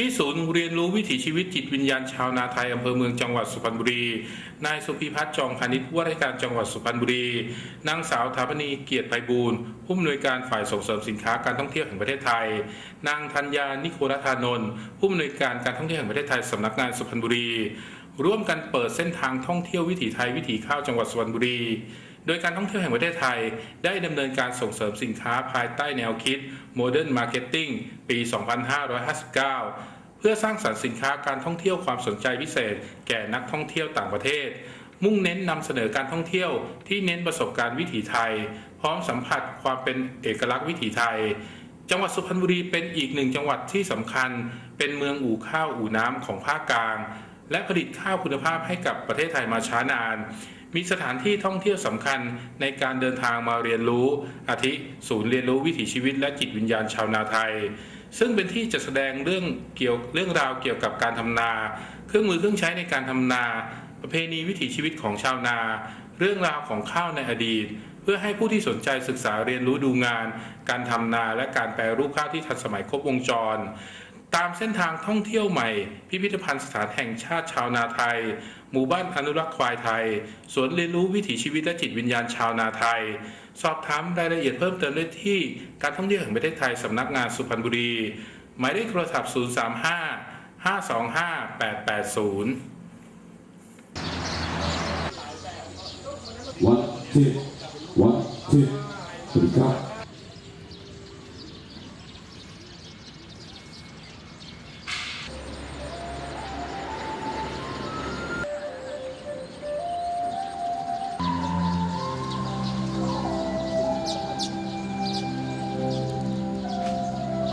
ที่ศูนย์เรียนรู้วิถีชีวิตจิตวิญญาณชาวนาไทยอำเภอเมืองจังหวัดสุพรรณบุรี นายสุพิพัฒน์จองพาณิชย์ว่าราชการจังหวัดสุพรรณบุรี นางสาวถาปณีเกียรติไพบูลผู้อำนวยการฝ่ายส่งเสริมสินค้าการท่องเที่ยวแห่งประเทศไทย นางธัญญานิโครัธานนท์ผู้อำนวยการการท่องเที่ยวแห่งประเทศไทยสำนักงานสุพรรณบุรี ร่วมกันเปิดเส้นทางท่องเที่ยววิถีไทยวิถีข้าวจังหวัดสุพรรณบุรี โดยการท่องเที่ยวแห่งประเทศไทย ได้ดำเนินการส่งเสริมสินค้าภายใต้แนวคิด Modern Marketing ปี 2559 เพื่อสร้างสรรค์สินค้าการท่องเที่ยวความสนใจพิเศษ แก่นักท่องเที่ยวต่างประเทศ มุ่งเน้นนำเสนอการท่องเที่ยวที่เน้นประสบการณ์วิถีไทย พร้อมสัมผัสความเป็นเอกลักษณ์วิถีไทยจังหวัดสุพรรณบุรีเป็นอีกหนึ่งจังหวัดที่สำคัญ เป็นเมืองอู่ข้าวอู่น้ำของภาคกลาง และผลิตข้าวคุณภาพให้กับประเทศไทยมาช้านาน มีสถานที่ท่องเที่ยวสำคัญในการเดินทางมาเรียนรู้ อาทิศูนย์เรียนรู้วิถีชีวิตและจิตวิญญาณชาวนาไทย ซึ่งเป็นที่จะแสดงเรื่องเกี่ยวเรื่องราวเกี่ยวกับการทำนา เครื่องมือเครื่องใช้ในการทำนา ประเพณีวิถีชีวิตของชาวนา เรื่องราวของข้าวในอดีตเพื่อให้ผู้ที่สนใจศึกษาเรียนรู้ดูงาน การทำนาและการแปรรูปข้าวที่ทันสมัยครบวงจร ตามเส้นทางท่องเที่ยวใหม่ พิพิธภัณฑ์สถานแห่งชาติชาวนาไทย หมู่บ้านอนุรักษ์ควายไทย สวนเรียนรู้วิถีชีวิตและจิตวิญญาณชาวนาไทย สอบถามรายละเอียดเพิ่มเติมได้ที่การท่องเที่ยวแห่งประเทศไทยสำนักงานสุพรรณบุรี หมายเลขโทรศัพท์ 035 525 880 วันที่วันที่สวัสดีครับ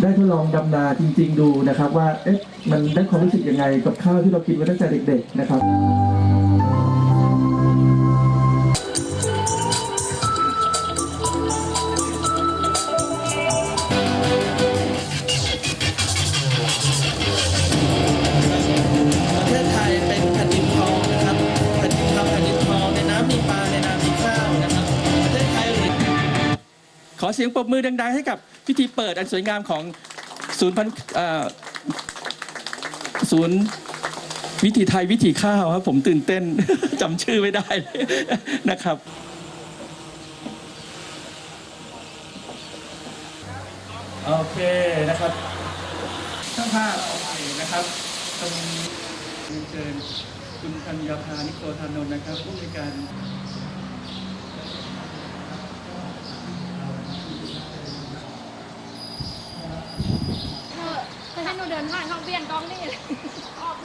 ได้ทดลองดำนาจริง ๆ ดูนะครับ ว่าเอ๊ะมันได้ความรู้สึกยังไงกับข้าวที่เรากินมาตั้งแต่เด็ก ๆ นะครับ อเสียงปรบมือดัง ๆ ให้กับพิธีเปิดอันสวยงามของศูนย์พันศูนย์วิถีไทยวิถีข้าวครับ ผมตื่นเต้น จำชื่อไม่ได้เลยนะครับโอเคนะครับช่างภาพโอเคนะครับตรงนี้เรียนเชิญคุณธัญญาภานิโคธานนท์นะครับผู้ในการ เออจะให้หนูเดินผ่านห้องเปลี่ยนกล้องนี่ออก